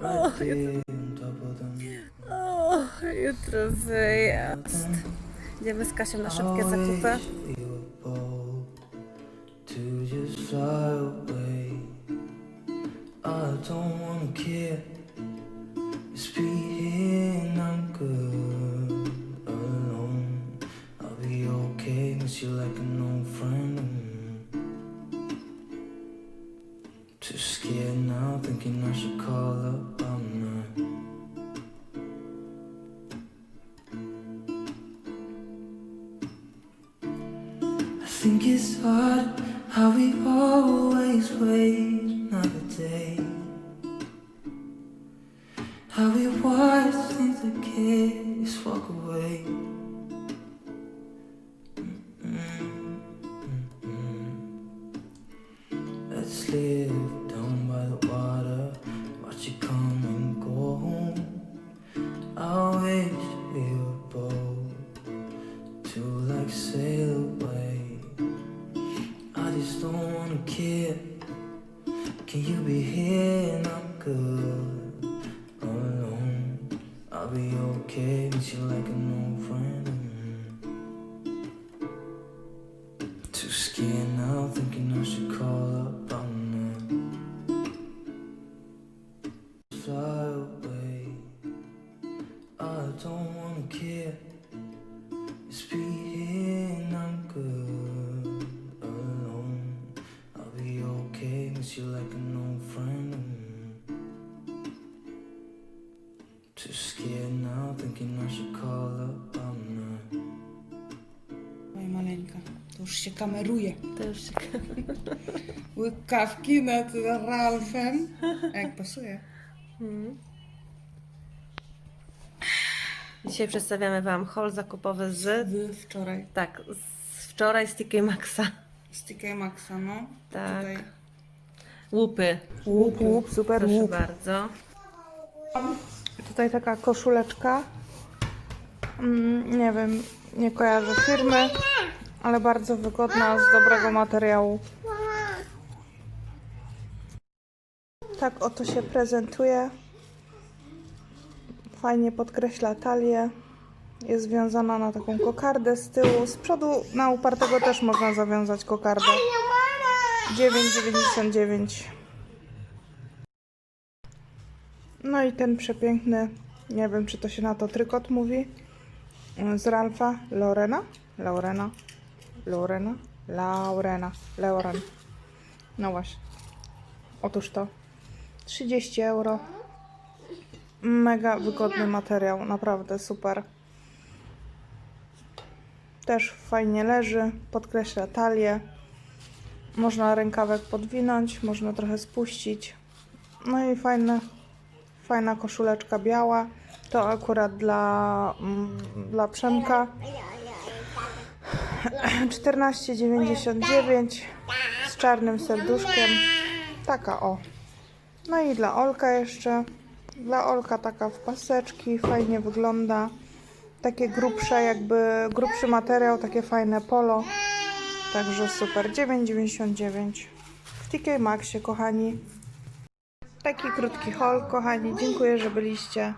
right there on top of them. O, jutro wyjazd. Idziemy z Kasią na szybkie zakupy. Always feel bold to just scared now, thinking I should call up. I'm not. I think it's hard how we always wait another day. How we watch things that kids walk away. Let's live the water, watch it come and go home. I wish we were bold to like sail away. I just don't wanna care. Can you be here and I'm good alone? I'll be okay, miss you like an old friend. Too scared now, thinking I should call don't wanna care. Just be here and I'm good alone. I'll be okay, miss you like an old friend. Too scared now, thinking I should call up. I'm not. Moja maleńka. To już się kameruje. To już się... Łykawki nad Ralfem. Jak pasuje. Dzisiaj przedstawiamy Wam haul zakupowy z... Wy wczoraj. Tak, z wczoraj z TK Maxa. Z TK Maxa, no. Tak. Tutaj. Łupy. Łup, łup, super Proszę łup. bardzo. Tutaj taka koszuleczka. Mm, nie wiem, nie kojarzę firmy, ale bardzo wygodna, z dobrego materiału. Tak oto się prezentuje. Fajnie podkreśla talię. Jest związana na taką kokardę z tyłu. Z przodu na upartego też można zawiązać kokardę. 9,99. No i ten przepiękny, nie wiem czy to się na to trykot mówi, z Ralfa Lorena, Laurena, Lorena, Laurena, Lauren. No właśnie. Otóż to. 30 euro. Mega wygodny materiał, naprawdę super. Też fajnie leży, podkreśla talię. Można rękawek podwinąć, można trochę spuścić. No i fajne, fajna koszuleczka biała. To akurat dla, mm, dla Przemka. 14,99 z czarnym serduszkiem. Taka o. No i dla Olka jeszcze. Dla Olka taka w paseczki, fajnie wygląda. Takie grubsze, jakby grubszy materiał, takie fajne polo. Także super. 9,99 w TK Maxie, kochani. Taki krótki haul, kochani. Dziękuję, że byliście.